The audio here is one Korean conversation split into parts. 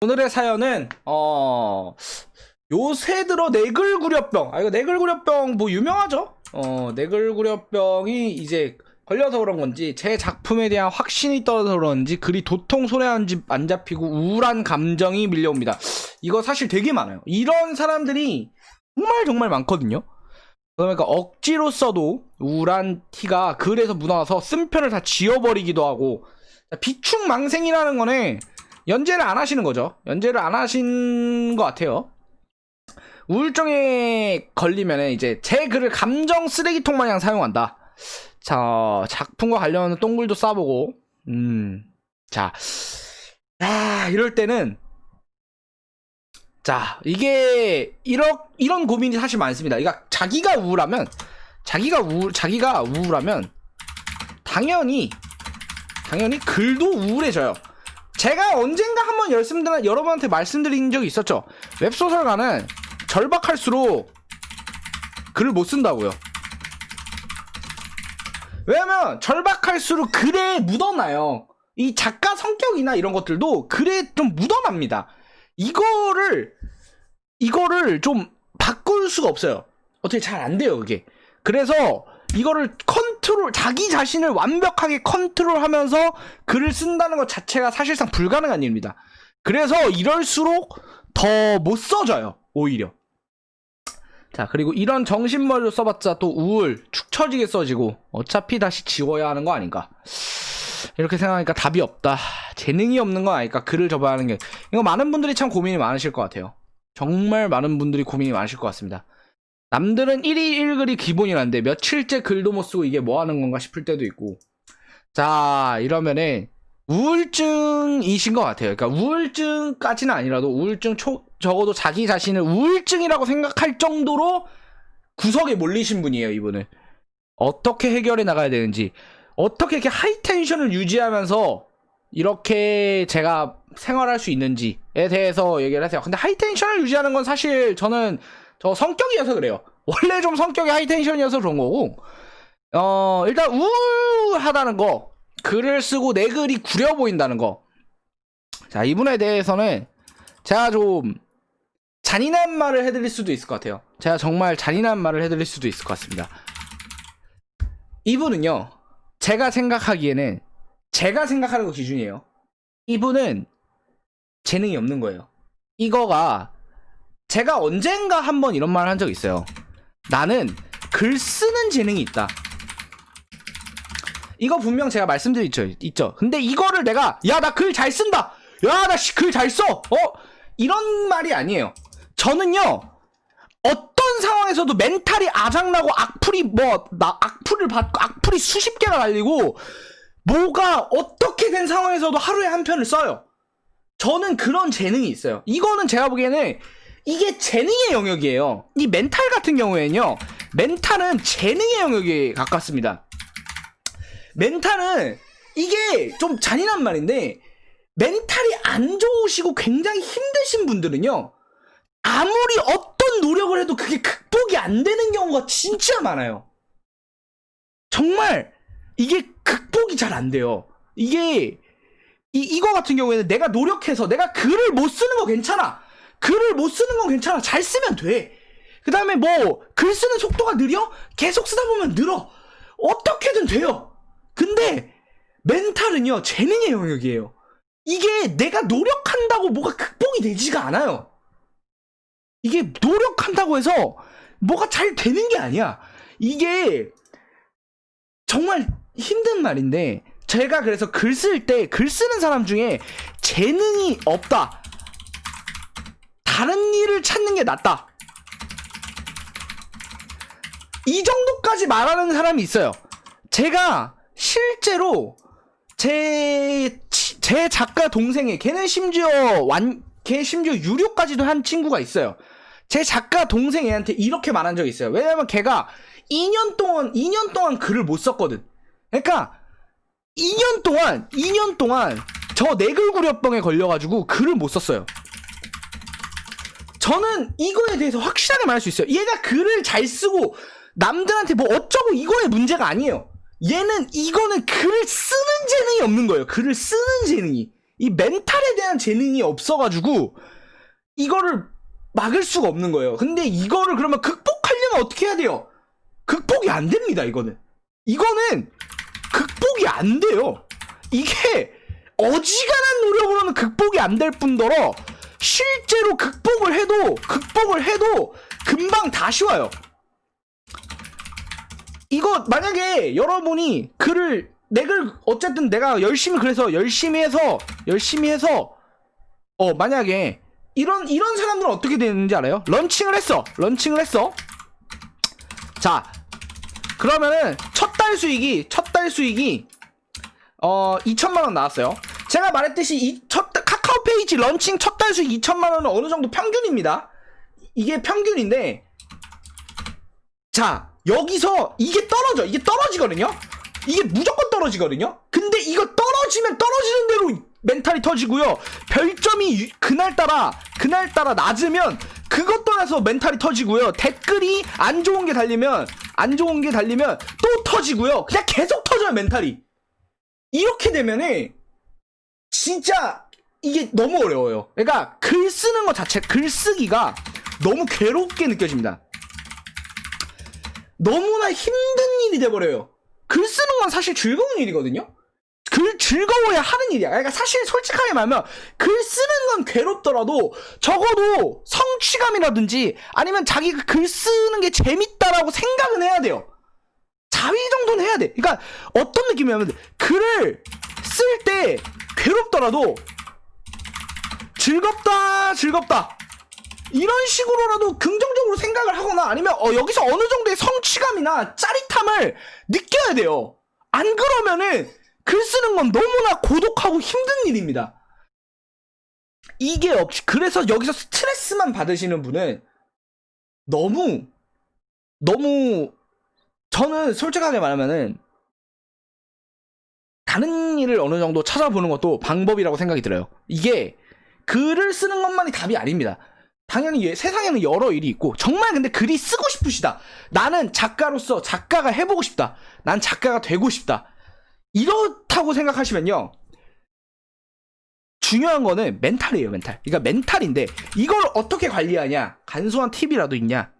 오늘의 사연은 어 요새 들어 네글구려병. 아 이거 네글구려병 뭐 유명하죠? 어 네글구려병이 이제 걸려서 그런 건지 제 작품에 대한 확신이 떨어서 그런지 그리 도통 손에 안, 잡히고 우울한 감정이 밀려옵니다. 이거 사실 되게 많아요. 이런 사람들이 정말 정말 많거든요. 그러니까 억지로 써도 우울한 티가 글에서 묻어나서 쓴 편을 다 지워버리기도 하고 비축망생이라는 거는 연재를 안 하시는 거죠. 연재를 안 하신 것 같아요. 우울증에 걸리면 이제 제 글을 감정 쓰레기통 마냥 사용한다. 자, 작품과 관련한 똥글도 싸보고, 음, 자, 아, 이럴 때는, 자, 이게, 이런, 이런 고민이 사실 많습니다. 그러니까 자기가 우울하면, 자기가 우울, 자기가 우울하면, 당연히, 당연히 글도 우울해져요. 제가 언젠가 한번 말씀드린 여러분한테 말씀드린 적이 있었죠. 웹소설가는 절박할수록 글을 못 쓴다고요. 왜냐면 절박할수록 글에 묻어나요. 이 작가 성격이나 이런 것들도 글에 좀 묻어납니다. 이거를 이거를 좀 바꿀 수가 없어요. 어떻게 잘 안 돼요, 그게. 그래서 이거를 컨 트롤 자기 자신을 완벽하게 컨트롤하면서 글을 쓴다는 것 자체가 사실상 불가능한 일입니다. 그래서 이럴수록 더 못 써져요. 오히려. 자 그리고 이런 정신머리로 써봤자 또 우울 축 처지게 써지고 어차피 다시 지워야 하는 거 아닌가 이렇게 생각하니까 답이 없다 재능이 없는 건 아닐까 글을 접어야 하는 게 이거 많은 분들이 참 고민이 많으실 것 같아요 정말 많은 분들이 고민이 많으실 것 같습니다 남들은 1일 1글이 기본이란데 며칠째 글도 못 쓰고 이게 뭐 하는 건가 싶을 때도 있고. 자 이러면은 우울증이신 것 같아요. 그러니까 우울증까지는 아니라도 우울증 초, 적어도 자기 자신을 우울증이라고 생각할 정도로 구석에 몰리신 분이에요 이분은. 어떻게 해결해 나가야 되는지 어떻게 이렇게 하이텐션을 유지하면서 이렇게 제가 생활할 수 있는지에 대해서 얘기를 하세요. 근데 하이텐션을 유지하는 건 사실 저는 저 성격이어서 그래요. 원래 좀 성격이 하이텐션이어서 그런 거고, 어, 일단 우울하다는 거, 글을 쓰고 내 글이 구려 보인다는 거. 자, 이분에 대해서는 제가 좀 잔인한 말을 해드릴 수도 있을 것 같아요. 제가 정말 잔인한 말을 해드릴 수도 있을 것 같습니다. 이분은요, 제가 생각하기에는, 제가 생각하는 거 기준이에요. 이분은 재능이 없는 거예요. 이거가 제가 언젠가 한번 이런 말을 한적 있어요. 나는 글 쓰는 재능이 있다. 이거 분명 제가 말씀드렸죠. 있죠. 근데 이거를 내가 야 나 글 잘 쓴다. 야 나 글 잘 써. 어? 이런 말이 아니에요. 저는요. 어떤 상황에서도 멘탈이 아작나고 악플이 뭐 나 악플을 받고 악플이 수십 개가 날리고 뭐가 어떻게 된 상황에서도 하루에 한 편을 써요. 저는 그런 재능이 있어요. 이거는 제가 보기에는 이게 재능의 영역이에요. 이 멘탈 같은 경우에는요. 멘탈은 재능의 영역에 가깝습니다. 멘탈은 이게 좀 잔인한 말인데 멘탈이 안 좋으시고 굉장히 힘드신 분들은요. 아무리 어떤 노력을 해도 그게 극복이 안 되는 경우가 진짜 많아요. 정말 이게 극복이 잘 안 돼요. 이게 이, 이거 같은 경우에는 내가 노력해서 내가 글을 못 쓰는 거 괜찮아. 글을 못 쓰는 건 괜찮아. 잘 쓰면 돼. 그 다음에 뭐, 글 쓰는 속도가 느려? 계속 쓰다 보면 늘어. 어떻게든 돼요. 근데, 멘탈은요, 재능의 영역이에요. 이게 내가 노력한다고 뭐가 극복이 되지가 않아요. 이게 노력한다고 해서 뭐가 잘 되는 게 아니야. 이게 정말 힘든 말인데, 제가 그래서 글 쓸 때, 글 쓰는 사람 중에 재능이 없다. 다른 일을 찾는 게 낫다. 이 정도까지 말하는 사람이 있어요. 제가 실제로 제, 치- 제 작가 동생이 걔는 심지어 완, 걔 심지어 유료까지도 한 친구가 있어요. 제 작가 동생 애한테 이렇게 말한 적이 있어요. 왜냐면 걔가 2년 동안, 2년 동안 글을 못 썼거든. 그러니까 2년 동안, 2년 동안 저 내글 구려병에 걸려가지고 글을 못 썼어요. 저는 이거에 대해서 확실하게 말할 수 있어요. 얘가 글을 잘 쓰고 남들한테 뭐 어쩌고 이거의 문제가 아니에요. 얘는 이거는 글을 쓰는 재능이 없는 거예요. 글을 쓰는 재능이. 이 멘탈에 대한 재능이 없어가지고 이거를 막을 수가 없는 거예요. 근데 이거를 그러면 극복하려면 어떻게 해야 돼요? 극복이 안 됩니다, 이거는. 이거는 극복이 안 돼요. 이게 어지간한 노력으로는 극복이 안 될 뿐더러 실제로 극복을 해도 극복을 해도 금방 다시 와요. 이거 만약에 여러분이 글을 내 글 어쨌든 내가 열심히 그래서 열심히 해서 열심히 해서 어 만약에 이런 이런 사람들은 어떻게 되는지 알아요? 런칭을 했어. 런칭을 했어. 자 그러면은 첫 달 수익이 첫 달 수익이 어 2천만 원 나왔어요. 제가 말했듯이 이첫 페이지 런칭 첫 달 수익 2천만 원은 어느 정도 평균입니다. 이게 평균인데 자 여기서 이게 떨어져 이게 떨어지거든요. 이게 무조건 떨어지거든요. 근데 이거 떨어지면 떨어지는 대로 멘탈이 터지고요. 별점이 유- 그날따라 그날따라 낮으면 그것 떠나서 멘탈이 터지고요. 댓글이 안 좋은 게 달리면 안 좋은 게 달리면 또 터지고요. 그냥 계속 터져요 멘탈이. 이렇게 되면은 진짜 이게 너무 어려워요. 그러니까 글 쓰는 것 자체 글 쓰기가 너무 괴롭게 느껴집니다. 너무나 힘든 일이 돼버려요. 글 쓰는 건 사실 즐거운 일이거든요. 글 즐거워야 하는 일이야. 그러니까 사실 솔직하게 말하면 글 쓰는 건 괴롭더라도 적어도 성취감이라든지 아니면 자기가 글 쓰는 게 재밌다라고 생각은 해야 돼요. 자위 정도는 해야 돼. 그러니까 어떤 느낌이냐면 글을 쓸 때 괴롭더라도 즐겁다, 즐겁다. 이런 식으로라도 긍정적으로 생각을 하거나 아니면 어, 여기서 어느 정도의 성취감이나 짜릿함을 느껴야 돼요. 안 그러면은 글 쓰는 건 너무나 고독하고 힘든 일입니다. 이게 없이 그래서 여기서 스트레스만 받으시는 분은 너무 너무 저는 솔직하게 말하면은 다른 일을 어느 정도 찾아보는 것도 방법이라고 생각이 들어요. 이게 글을 쓰는 것만이 답이 아닙니다. 당연히 예- 세상에는 여러 일이 있고 정말 근데 글이 쓰고 싶으시다. 나는 작가로서 작가가 해보고 싶다. 난 작가가 되고 싶다. 이렇다고 생각하시면요. 중요한 거는 멘탈이에요, 멘탈. 그러니까 멘탈인데 이걸 어떻게 관리하냐? 간소한 팁이라도 있냐?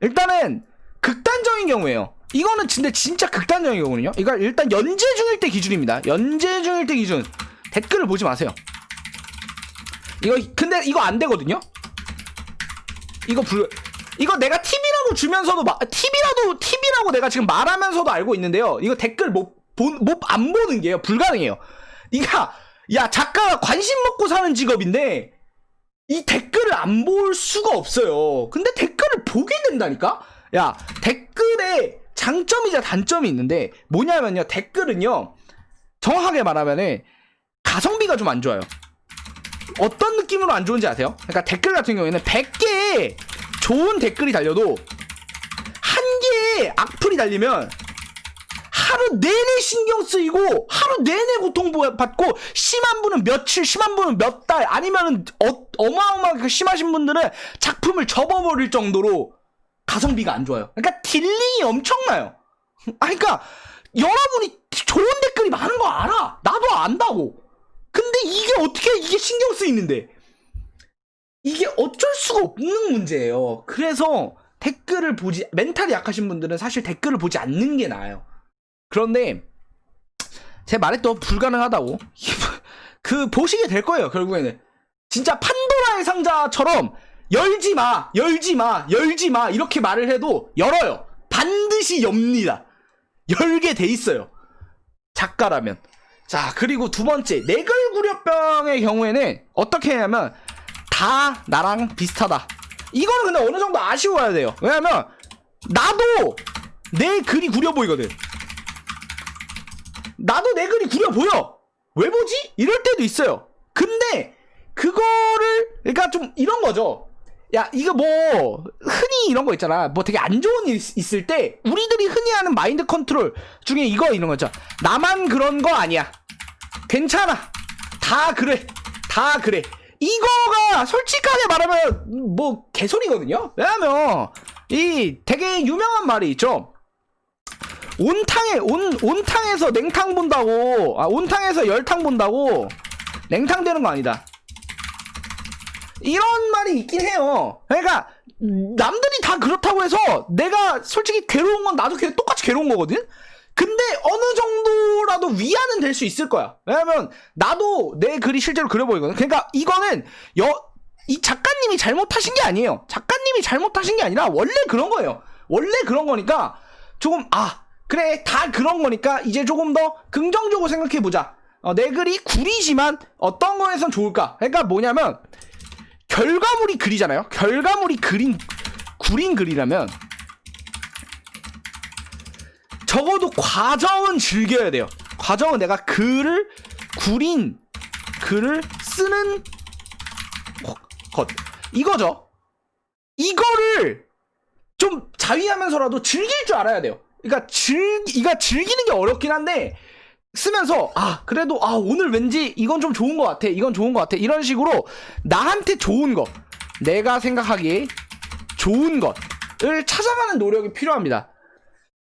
일단은 극단적인 경우에요. 이거는 근데 진짜 극단적인 경우는요. 이거 일단 연재 중일 때 기준입니다. 연재 중일 때 기준. 댓글을 보지 마세요. 이거 근데 이거 안 되거든요. 이거 불 이거 내가 팁이라고 주면서도 마, 팁이라도 팁이라고 내가 지금 말하면서도 알고 있는데요. 이거 댓글 못본못안 보는 게요 불가능해요. 이가 야 작가가 관심 먹고 사는 직업인데 이 댓글을 안 볼 수가 없어요. 근데 댓글을 보게 된다니까? 야 댓글에 장점이자 단점이 있는데 뭐냐면요 댓글은요 정확하게 말하면은 가성비가 좀 안 좋아요. 어떤 느낌으로 안 좋은지 아세요? 그러니까 댓글 같은 경우에는 100개의 좋은 댓글이 달려도 한 개의 악플이 달리면 하루 내내 신경 쓰이고 하루 내내 고통받고 심한 분은 며칠 심한 분은 몇 달 아니면은 어, 어마어마하게 심하신 분들은 작품을 접어버릴 정도로 가성비가 안 좋아요. 그러니까 딜링이 엄청나요. 아 그러니까 여러분이 좋은 댓글이 많은 거 알아. 나도 안다고 근데 이게 어떻게 이게 신경 쓰이는데 이게 어쩔 수가 없는 문제예요. 그래서 댓글을 보지 멘탈이 약하신 분들은 사실 댓글을 보지 않는 게 나아요. 그런데 제 말에 또 불가능하다고 그 보시게 될 거예요. 결국에는 진짜 판도라의 상자처럼 열지 마, 열지 마, 열지 마 이렇게 말을 해도 열어요. 반드시 엽니다. 열게 돼 있어요. 작가라면. 자, 그리고 두 번째, 내글구려병의 경우에는 어떻게 하냐면, 다 나랑 비슷하다. 이거는 근데 어느 정도 아쉬워야 돼요. 왜냐면, 나도 내 글이 구려 보이거든. 나도 내 글이 구려 보여! 왜 보지? 이럴 때도 있어요. 근데, 그거를, 그러니까 좀 이런 거죠. 야, 이거 뭐, 흔히 이런 거 있잖아. 뭐 되게 안 좋은 일 있- 있을 때, 우리들이 흔히 하는 마인드 컨트롤 중에 이거 이런 거 있죠. 나만 그런 거 아니야. 괜찮아. 다 그래. 다 그래. 이거가 솔직하게 말하면 뭐 개소리거든요. 왜냐면 이 되게 유명한 말이 있죠. 온탕에 온 온탕에서 냉탕 본다고 아 온탕에서 열탕 본다고 냉탕 되는 거 아니다. 이런 말이 있긴 해요. 그러니까 남들이 다 그렇다고 해서 내가 솔직히 괴로운 건 나도 괴- 똑같이 괴로운 거거든. 근데 어느 정도라도 위안은 될 수 있을 거야. 왜냐면 나도 내 글이 실제로 그려 보이거든. 그러니까 이거는 여, 이 작가님이 잘못하신 게 아니에요. 작가님이 잘못하신 게 아니라 원래 그런 거예요. 원래 그런 거니까 조금 아 그래 다 그런 거니까 이제 조금 더 긍정적으로 생각해 보자. 어, 내 글이 구리지만 어떤 거에선 좋을까? 그러니까 뭐냐면 결과물이 글이잖아요. 결과물이 그린 구린 글이라면 적어도 과정은 즐겨야 돼요. 과정은 내가 글을 구린 글을 쓰는 것 이거죠. 이거를 좀 자위하면서라도 즐길 줄 알아야 돼요. 그러니까 즐 이가 즐기는 게 어렵긴 한데 쓰면서 아 그래도 아 오늘 왠지 이건 좀 좋은 것 같아 이건 좋은 것 같아 이런 식으로 나한테 좋은 거 내가 생각하기에 좋은 것을 찾아가는 노력이 필요합니다.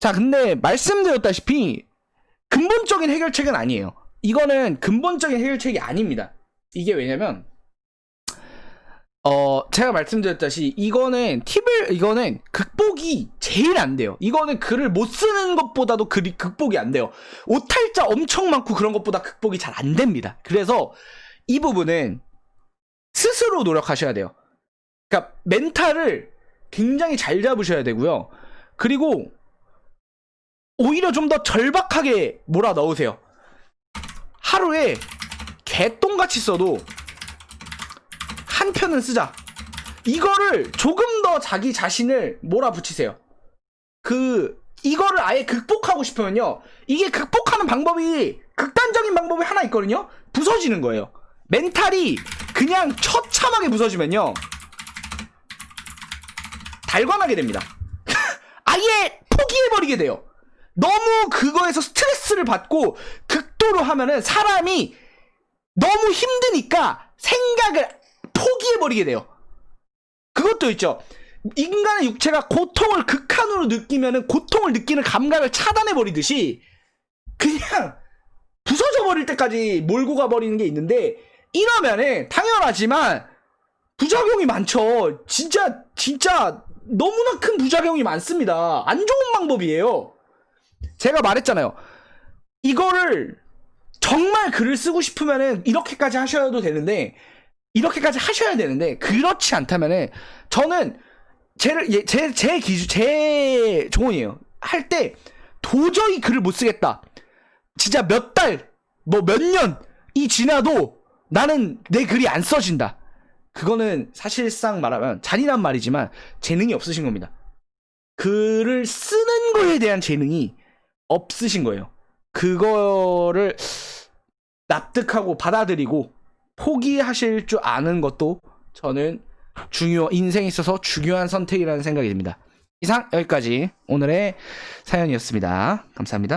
자 근데 말씀드렸다시피 근본적인 해결책은 아니에요. 이거는 근본적인 해결책이 아닙니다. 이게 왜냐면 어 제가 말씀드렸다시 이거는 팁을 이거는 극복이 제일 안 돼요. 이거는 글을 못 쓰는 것보다도 글이 극복이 안 돼요. 오탈자 엄청 많고 그런 것보다 극복이 잘 안 됩니다. 그래서 이 부분은 스스로 노력하셔야 돼요. 그러니까 멘탈을 굉장히 잘 잡으셔야 되고요. 그리고 오히려 좀 더 절박하게 몰아 넣으세요. 하루에 개똥같이 써도 한 편은 쓰자. 이거를 조금 더 자기 자신을 몰아붙이세요. 그 이거를 아예 극복하고 싶으면요. 이게 극복하는 방법이 극단적인 방법이 하나 있거든요. 부서지는 거예요. 멘탈이 그냥 처참하게 부서지면요. 달관하게 됩니다. 아예 포기해버리게 돼요. 너무 그거에서 스트레스를 받고 극도로 하면은 사람이 너무 힘드니까 생각을 포기해버리게 돼요. 그것도 있죠. 인간의 육체가 고통을 극한으로 느끼면은 고통을 느끼는 감각을 차단해버리듯이 그냥 부서져 버릴 때까지 몰고 가버리는 게 있는데 이러면은 당연하지만 부작용이 많죠. 진짜 진짜 너무나 큰 부작용이 많습니다. 안 좋은 방법이에요. 제가 말했잖아요. 이거를 정말 글을 쓰고 싶으면은 이렇게까지 하셔도 되는데 이렇게까지 하셔야 되는데 그렇지 않다면은 저는 제를 예, 제, 제 기준 제 조언이에요. 할 때 도저히 글을 못 쓰겠다. 진짜 몇 달, 뭐 몇 년이 지나도 나는 내 글이 안 써진다. 그거는 사실상 말하면 잔인한 말이지만 재능이 없으신 겁니다. 글을 쓰는 거에 대한 재능이 없으신 거예요. 그거를 납득하고 받아들이고 포기하실 줄 아는 것도 저는 중요 인생에 있어서 중요한 선택이라는 생각이 듭니다. 이상 여기까지 오늘의 사연이었습니다. 감사합니다.